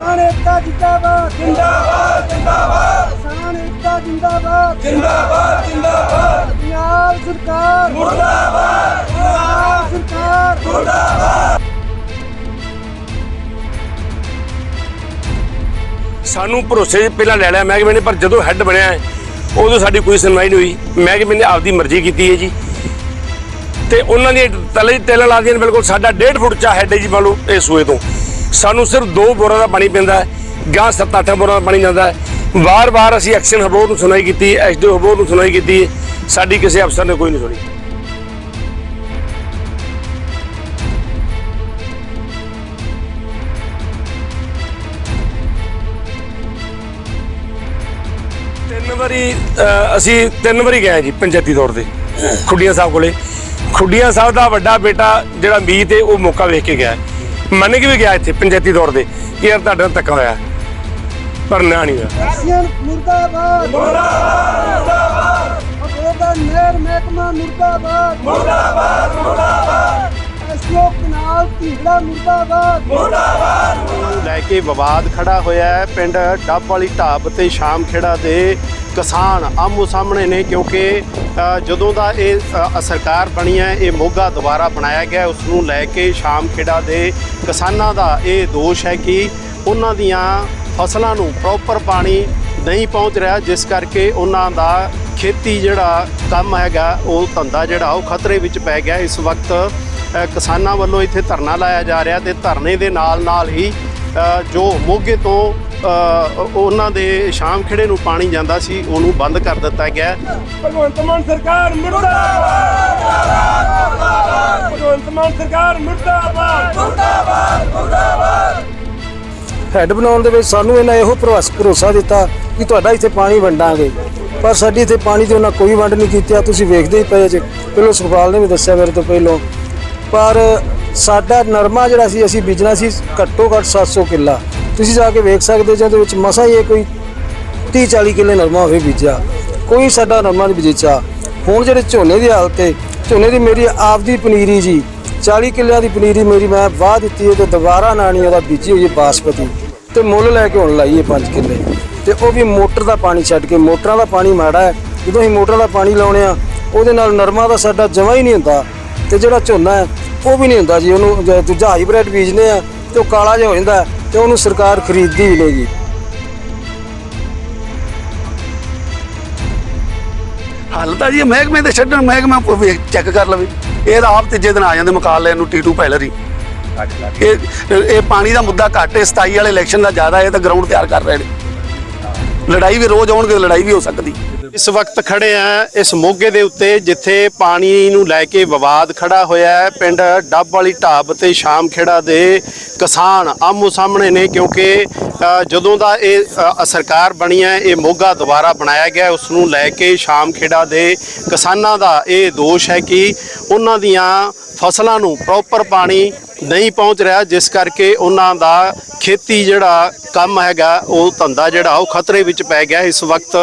ਕਿਸਾਨ ਏਕਤਾ ਜਿੰਦਾਬਾਦ ਜਿੰਦਾਬਾਦ ਜਿੰਦਾਬਾਦ। ਕਿਸਾਨ ਏਕਤਾ ਜਿੰਦਾਬਾਦ। ਜਿੰਦਾਬਾਦ ਜਿੰਦਾਬਾਦ। ਪੰਜਾਬ ਸਰਕਾਰ। ਮੁਰਦਾਬਾਦ। ਪੰਜਾਬ ਸਰਕਾਰ। ਸਾਨੂੰ ਭਰੋਸੇ ਪਹਿਲਾਂ ਲੈ ਲਿਆ ਮਹਿਕਮੇ ਨੇ ਪਰ ਜਦੋਂ ਹੈੱਡ ਬਣਿਆ ਉਦੋਂ ਸਾਡੀ ਕੋਈ ਸੁਣਵਾਈ ਨਹੀਂ ਹੋਈ। ਮਹਿਕਮੇ ਨੇ ਆਪਦੀ ਮਰਜ਼ੀ ਕੀਤੀ ਹੈ ਜੀ। ਤੇ ਉਹਨਾਂ ਦੀ ਤਲੇ ਤੇਲਾਂ ਲਾਦੀਆਂ ਨੇ ਬਿਲਕੁਲ ਸਾਡਾ 1.5 ਫੁੱਟ ਚਾ ਹੈੱਡ ਹੈ ਜੀ ਮੰਨ ਲਓ ਇਹ ਸੂਏ ਤੋਂ। ਸਾਨੂੰ ਸਿਰਫ ਦੋ ਬੋਰਾਂ ਦਾ ਪਾਣੀ ਪੈਂਦਾ ਹੈ ਗਾਂ 7-8 ਬੋਰਾਂ ਦਾ ਪਾਣੀ ਜਾਂਦਾ ਹੈ। ਵਾਰ-ਵਾਰ ਅਸੀਂ ਐਕਸ਼ਨ ਹਬੋਰ ਨੂੰ ਸੁਣਾਈ ਕੀਤੀ ਐਸਡੀਓ ਹਬੋਰ ਨੂੰ ਸੁਣਾਈ ਕੀਤੀ, ਸਾਡੀ ਕਿਸੇ ਅਫਸਰ ਨੇ ਕੋਈ ਨਹੀਂ ਸੁਣੀ। ਤਿੰਨ ਵਾਰੀ ਅਸੀਂ ਤਿੰਨ ਵਾਰੀ ਗਏ ਜੀ ਪੰਚਾਇਤੀ ਤੌਰ ਤੇ, ਖੁੱਡੀਆਂ ਸਾਹਿਬ ਕੋਲੇ। ਖੁੱਡੀਆਂ ਸਾਹਿਬ ਦਾ ਵੱਡਾ ਬੇਟਾ ਜਿਹੜਾ ਮੀਤ ਹੈ, ਉਹ ਮੌਕਾ ਵੇਖ ਕੇ ਗਿਆ ਮੰਨ ਕੇ ਵੀ ਗਿਆ ਇੱਥੇ, ਪੰਚਾਇਤੀ ਤੌਰ ਤੇ, ਕਿ ਯਾਰ ਤੁਹਾਡੇ ਨਾਲ ਧੱਕਾ ਹੋਇਆ। ਪਰ ਨਾ ਨਹੀਂ ਹੋਇਆ। ਐਕਸ਼ਨ ਮੁਰਦਾਬਾਦ ਮੁਰਦਾਬਾਦ। ਮੁਰਦਾਬਾਦ ਨਹਿਰ ਮਹਿਕਮਾ ਮੁਰਦਾਬਾਦ। ਮੁਰਦਾਬਾਦ। ਮੁਰਦਾਬਾਦ। ਅਸ਼ੋਕ ਕਨਾਲ ਢੀਗੜਾ ਮੁਰਦਾਬਾਦ। ਲੈ ਕੇ ਵਿਵਾਦ ਖੜਾ ਹੋਇਆ ਹੈ ਪਿੰਡ ਡੱਬ ਵਾਲੀ ਢਾਬ ਤੇ ਸ਼ਾਮ ਖੇੜਾ ਦੇ ਕਿਸਾਨ ਆਮੋ ਸਾਹਮਣੇ ਨੇ ਕਿਉਂਕਿ ਜਦੋਂ ਦਾ ਇਹ ਸਰਕਾਰ ਬਣੀ ਹੈ, ਇਹ ਮੋਗਾ ਦੁਬਾਰਾ ਬਣਾਇਆ ਗਿਆ ਉਸ ਨੂੰ ਲੈ ਕੇ ਸ਼ਾਮ ਖੇੜਾ ਦੇ ਕਿਸਾਨਾਂ ਦਾ ਇਹ ਦੋਸ਼ ਹੈ ਕਿ ਉਹਨਾਂ ਦੀਆਂ ਫਸਲਾਂ ਨੂੰ ਪ੍ਰੋਪਰ ਪਾਣੀ ਨਹੀਂ ਪਹੁੰਚ ਰਿਹਾ, ਜਿਸ ਕਰਕੇ ਉਹਨਾਂ ਦਾ ਖੇਤੀ ਜਿਹੜਾ ਕੰਮ ਹੈਗਾ, ਉਹ ਧੰਦਾ ਜਿਹੜਾ ਉਹ ਖਤਰੇ ਵਿੱਚ ਪੈ ਗਿਆ। ਇਸ ਵਕਤ ਕਿਸਾਨਾਂ ਵੱਲੋਂ ਇੱਥੇ ਧਰਨਾ ਲਾਇਆ ਜਾ ਰਿਹਾ ਤੇ ਧਰਨੇ ਦੇ ਨਾਲ ਨਾਲ ਹੀ ਜੋ ਮੋਗੇ ਤੋਂ ਉਹਨਾਂ ਦੇ ਸ਼ਾਮ ਖੇੜੇ ਨੂੰ ਪਾਣੀ ਜਾਂਦਾ ਸੀ ਉਹਨੂੰ ਬੰਦ ਕਰ ਦਿੱਤਾ ਗਿਆ। ਭਗਵੰਤ ਮਾਨ ਸਰਕਾਰ ਮੁਰਦਾਬਾਦ ਭਗਵੰਤ ਮਾਨ ਸਰਕਾਰ ਮੁਰਦਾਬਾਦ ਹੈੱਡ ਬਣਾਉਣ ਦੇ ਵਿੱਚ ਸਾਨੂੰ ਇਹਨਾਂ ਇਹੋ ਭਰੋਸ- ਭਰੋਸਾ ਦਿੱਤਾ ਕਿ ਤੁਹਾਡਾ ਇੱਥੇ ਪਾਣੀ ਵੰਡਾਂਗੇ। ਪਰ ਸਾਡੀ ਇੱਥੇ ਪਾਣੀ ਦੀ ਉਹਨਾਂ ਕੋਈ ਵੰਡ ਨਹੀਂ ਕੀਤੀ। ਆ ਤੁਸੀਂ ਵੇਖਦੇ ਹੀ ਪਏ ਜੇ। ਪਹਿਲੋਂ ਸੁਖਪਾਲ ਨੇ ਵੀ ਦੱਸਿਆ ਮੇਰੇ ਤੋਂ ਪਹਿਲੋਂ ਪਰ ਸਾਡਾ ਨਰਮਾ ਜਿਹੜਾ ਸੀ, ਅਸੀਂ ਬੀਜਣਾ ਸੀ ਘੱਟੋ ਘੱਟ 700 ਕਿੱਲਾ। ਤੁਸੀਂ ਜਾ ਕੇ ਵੇਖ ਸਕਦੇ ਜੇ ਉਹਦੇ ਵਿੱਚ ਮਸਾ ਹੀ ਇਹ ਕੋਈ 30 40 ਕਿੱਲੇ ਨਰਮਾ ਹੋਵੇ ਬੀਜਿਆ। ਕੋਈ ਸਾਡਾ ਨਰਮਾ ਨਹੀਂ ਬੀਜਿਆ। ਹੁਣ ਜਿਹੜੇ ਝੋਨੇ ਦੀ ਹਾਲਤ ਹੈ ਝੋਨੇ ਦੀ ਮੇਰੀ ਆਪਦੀ ਪਨੀਰੀ ਜੀ 40 ਕਿੱਲਿਆਂ ਦੀ ਪਨੀਰੀ ਮੇਰੀ ਮੈਂ ਵਾਹ ਦਿੱਤੀ ਹੈ ਤੇ ਦੁਬਾਰਾ ਨਾਣੀ ਉਹਦਾ ਬੀਜੀ ਹੋਈ ਹੈ ਬਾਸਪਤੀ। ਤੇ ਮੁੱਲ ਲੈ ਕੇ ਹੁਣ ਲਾਈ ਹੈ 5 ਕਿੱਲੇ। ਤੇ ਉਹ ਵੀ ਮੋਟਰ ਦਾ ਪਾਣੀ ਛੱਡ ਕੇ, ਮੋਟਰਾਂ ਦਾ ਪਾਣੀ ਮਾੜਾ ਹੈ। ਜਦੋਂ ਅਸੀਂ ਮੋਟਰਾਂ ਦਾ ਪਾਣੀ ਲਾਉਣੇ ਆ, ਉਹਦੇ ਨਾਲ ਨਰਮਾ ਦਾ ਸਾਡਾ ਜਮਾ ਹੀ ਨਹੀਂ ਹੁੰਦਾ। ਤੇ ਜਿਹੜਾ ਝੋਨਾ ਹੈ, ਉਹ ਵੀ ਨਹੀਂ ਹੁੰਦਾ ਜੀ। ਉਹਨੂੰ ਦੂਜਾ ਹਾਈਬ੍ਰਿਡ ਬੀਜਨੇ ਆ ਤੇ ਉਹ ਕਾਲਾ ਜਿਹਾ ਹੋ ਜਾਂਦਾ ਹੈ ਤੇ ਉਹਨੂੰ ਸਰਕਾਰ ਖਰੀਦਦੀ ਵੀ ਨਹੀਂ ਜੀ ਹੱਲ ਤਾਂ ਜੀ ਮਹਿਕਮੇ ਦੇ ਛੱਡਣ, ਮਹਿਕਮਾ ਚੈੱਕ ਕਰ ਲਵੇ। ਇਹ ਤਾਂ ਆਪ ਤੀਜੇ ਦਿਨ ਆ ਜਾਂਦੇ ਮੁਕਾਬਲੇ ਨੂੰ ਟੀਟੂ ਪੈਲਰ ਹੀ। ਇਹ ਇਹ ਪਾਣੀ ਦਾ ਮੁੱਦਾ ਘੱਟ ਹੈ 27 ਵਾਲੇ ਇਲੈਕਸ਼ਨ ਦਾ ਜ਼ਿਆਦਾ ਹੈ ਤਾਂ ਗਰਾਊਂਡ ਤਿਆਰ ਕਰ ਰਹੇ ਨੇ। ਲੜਾਈ ਵੀ ਰੋਜ਼ ਆਉਣਗੇ, ਲੜਾਈ ਵੀ ਹੋ ਸਕਦੀ। ਇਸ ਵਕਤ ਖੜੇ ਆ ਇਸ ਮੋਗੇ ਦੇ ਉੱਤੇ, ਜਿੱਥੇ ਪਾਣੀ ਨੂੰ ਲੈ ਕੇ ਵਿਵਾਦ ਖੜਾ ਹੋਇਆ ਹੈ। ਪਿੰਡ ਡੱਬ ਵਾਲੀ ਢਾਬ ਤੇ ਸ਼ਾਮ ਖੇੜਾ ਦੇ ਕਿਸਾਨ ਆਮੋ ਸਾਹਮਣੇ ਨੇ, ਕਿਉਂਕਿ ਜਦੋਂ ਦਾ ਇਹ ਸਰਕਾਰ ਬਣੀ ਹੈ, ਇਹ ਮੋਗਾ ਦੁਬਾਰਾ ਬਣਾਇਆ ਗਿਆ ਉਸ ਨੂੰ ਲੈ ਕੇ ਸ਼ਾਮ ਖੇੜਾ ਦੇ ਕਿਸਾਨਾਂ ਦਾ ਇਹ ਦੋਸ਼ ਹੈ ਕਿ ਉਹਨਾਂ ਦੀਆਂ ਫਸਲਾਂ ਨੂੰ ਪ੍ਰੋਪਰ ਪਾਣੀ ਨਹੀਂ ਪਹੁੰਚ ਰਿਹਾ, ਜਿਸ ਕਰਕੇ ਉਹਨਾਂ ਦਾ ਖੇਤੀ ਜਿਹੜਾ ਕੰਮ ਹੈਗਾ, ਉਹ ਧੰਦਾ ਜਿਹੜਾ, ਉਹ ਖਤਰੇ ਵਿੱਚ ਪੈ ਗਿਆ। ਇਸ ਵਕਤ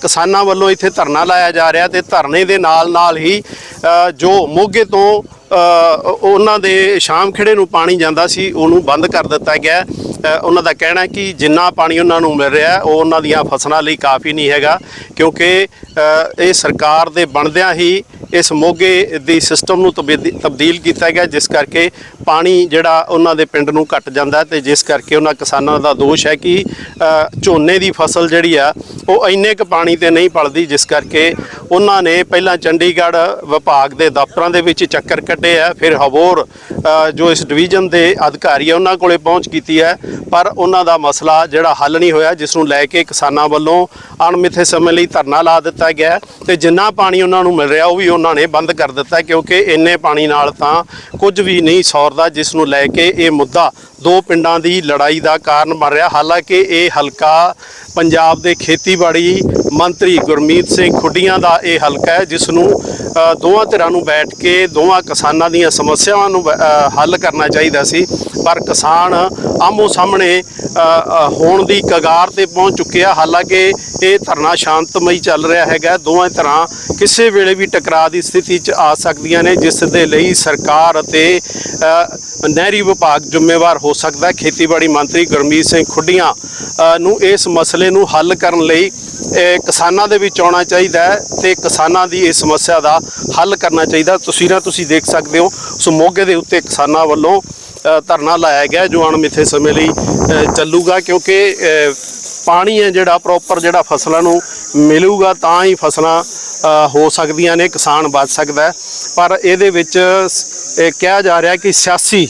ਕਿਸਾਨਾਂ ਵੱਲੋਂ ਇੱਥੇ ਧਰਨਾ ਲਾਇਆ ਜਾ ਰਿਹਾ ਤੇ ਧਰਨੇ ਦੇ ਨਾਲ ਨਾਲ ਹੀ ਜੋ ਮੋਗੇ ਤੋਂ ਉਹਨਾਂ ਦੇ ਸ਼ਾਮ ਖੇੜੇ ਨੂੰ ਪਾਣੀ ਜਾਂਦਾ ਸੀ, ਉਹਨੂੰ ਬੰਦ ਕਰ ਦਿੱਤਾ ਗਿਆ। ਉਹਨਾਂ ਦਾ ਕਹਿਣਾ ਹੈ ਕਿ ਜਿੰਨਾ ਪਾਣੀ ਉਹਨਾਂ ਨੂੰ ਮਿਲ ਰਿਹਾ, ਉਹ ਉਹਨਾਂ ਦੀਆਂ ਫਸਲਾਂ ਲਈ ਕਾਫੀ ਨਹੀਂ ਹੈਗਾ, ਕਿਉਂਕਿ ਇਹ ਸਰਕਾਰ ਦੇ ਬਣਦਿਆਂ ਹੀ ਇਸ ਮੋਗੇ ਦੀ ਸਿਸਟਮ ਨੂੰ ਤਬਦੀ- ਤਬਦੀਲ ਕੀਤਾ ਗਿਆ, ਜਿਸ ਕਰਕੇ ਪਾਣੀ ਜਿਹੜਾ ਉਹਨਾਂ ਦੇ ਪਿੰਡ ਨੂੰ ਘਟ ਜਾਂਦਾ ਹੈ ਤੇ ਜਿਸ ਕਰਕੇ ਉਹਨਾਂ ਕਿਸਾਨਾਂ ਦਾ ਦੋਸ਼ ਹੈ ਕਿ ਝੋਨੇ ਦੀ ਫਸਲ ਜਿਹੜੀ ਆ, ਉਹ ਇੰਨੇ ਕੁ ਪਾਣੀ ਤੇ ਨਹੀਂ ਪਲਦੀ, ਜਿਸ ਕਰਕੇ ਉਹਨਾਂ ਨੇ ਪਹਿਲਾਂ ਚੰਡੀਗੜ੍ਹ ਵਿਭਾਗ ਦੇ ਦਫ਼ਤਰਾਂ ਦੇ ਵਿੱਚ ਚੱਕਰ ਕੱਟੇ ਆ, ਫਿਰ ਹਵੋਰ ਜੋ ਇਸ ਡਿਵੀਜ਼ਨ ਦੇ ਅਧਿਕਾਰੀ ਆ, ਉਹਨਾਂ ਕੋਲੇ ਪਹੁੰਚ ਕੀਤੀ ਹੈ। ਪਰ ਉਹਨਾਂ ਦਾ ਮਸਲਾ ਜਿਹੜਾ ਹੱਲ ਨਹੀਂ ਹੋਇਆ, ਜਿਸ ਨੂੰ ਲੈ ਕੇ ਕਿਸਾਨਾਂ ਵੱਲੋਂ ਅਣਮਿੱਥੇ ਸਮੇਂ ਲਈ ਧਰਨਾ ਲਾ ਦਿੱਤਾ ਗਿਆ ਹੈ ਤੇ ਜਿੰਨਾ ਪਾਣੀ ਉਹਨਾਂ ਨੂੰ ਮਿਲ ਰਿਹਾ, ਉਹ ਵੀ ਉਹਨਾਂ ਨੇ ਬੰਦ ਕਰ ਦਿੱਤਾ ਕਿਉਂਕਿ ਇੰਨੇ ਪਾਣੀ ਨਾਲ ਤਾਂ ਕੁਝ ਵੀ ਨਹੀਂ ਸੌਰਦਾ, ਜਿਸ ਨੂੰ ਲੈ ਕੇ ਇਹ ਮੁੱਦਾ ਦੋ ਪਿੰਡਾਂ ਦੀ ਲੜਾਈ ਦਾ ਕਾਰਨ ਬਣ ਰਿਹਾ। ਹਾਲਾਂਕਿ ਇਹ ਹਲਕਾ ਪੰਜਾਬ ਦੇ ਖੇਤੀਬਾੜੀ ਮੰਤਰੀ ਗੁਰਮੀਤ ਸਿੰਘ ਖੁੱਡੀਆਂ ਦਾ ਇਹ ਹਲਕਾ ਹੈ, ਜਿਸ ਨੂੰ ਦੋਵਾਂ ਧਿਰਾਂ ਨੂੰ ਬੈਠ ਕੇ ਦੋਵਾਂ ਕਿਸਾਨਾਂ ਦੀਆਂ ਸਮੱਸਿਆਵਾਂ ਨੂੰ ਹੱਲ ਕਰਨਾ ਚਾਹੀਦਾ ਸੀ। ਪਰ ਕਿਸਾਨ ਆਮੋ ਸਾਹਮਣੇ ਹੋਣ ਦੀ ਕਗਾਰ ਤੇ ਪਹੁੰਚ ਚੁੱਕੇ ਆ। ਹਾਲਾਂਕਿ ਇਹ ਧਰਨਾ ਸ਼ਾਂਤਮਈ ਚੱਲ ਰਿਹਾ ਹੈਗਾ। ਦੋਵਾਂ ਧਿਰਾਂ ਕਿਸੇ ਵੇਲੇ ਵੀ ਟਕਰਾਅ ਦੀ ਸਥਿਤੀ 'ਚ ਆ ਸਕਦੀਆਂ ਨੇ, ਜਿਸ ਦੇ ਲਈ ਸਰਕਾਰ ਅਤੇ ਨਹਿਰੀ ਵਿਭਾਗ ਜ਼ਿੰਮੇਵਾਰ ਹੋ ਸਕਦਾ ਹੈ। ਖੇਤੀਬਾੜੀ ਮੰਤਰੀ ਗੁਰਮੀਤ ਸਿੰਘ ਖੁੱਡੀਆਂ ਨੂੰ ਇਸ ਮਸਲੇ ਨੂੰ ਹੱਲ ਕਰਨ ਲਈ ਕਿਸਾਨਾਂ ਦੇ ਵਿੱਚ ਆਉਣਾ ਚਾਹੀਦਾ ਹੈ ਤੇ ਕਿਸਾਨਾਂ ਦੀ ਇਸ ਸਮੱਸਿਆ ਦਾ ਹੱਲ ਕਰਨਾ ਚਾਹੀਦਾ ਤਸਵੀਰਾਂ ਤੁਸੀਂ ਦੇਖ ਸਕਦੇ ਹੋ। ਸੋ ਮੋਗੇ ਦੇ ਉੱਤੇ ਕਿਸਾਨਾਂ ਵੱਲੋਂ ਧਰਨਾ ਲਾਇਆ ਗਿਆ ਜੋ ਅਣਮਿੱਥੇ ਸਮੇਂ ਲਈ ਚੱਲੂਗਾ ਕਿਉਂਕਿ ਪਾਣੀ ਹੈ ਜਿਹੜਾ ਪ੍ਰੋਪਰ ਜਿਹੜਾ ਫਸਲਾਂ ਨੂੰ ਮਿਲੂਗਾ ਤਾਂ ਹੀ ਫਸਲਾਂ ਹੋ ਸਕਦੀਆਂ ਨੇ, ਕਿਸਾਨ ਬਚ ਸਕਦਾ ਪਰ ਇਹਦੇ ਵਿੱਚ ਕਿਹਾ ਜਾ ਰਿਹਾ ਕਿ ਸਿਆਸੀ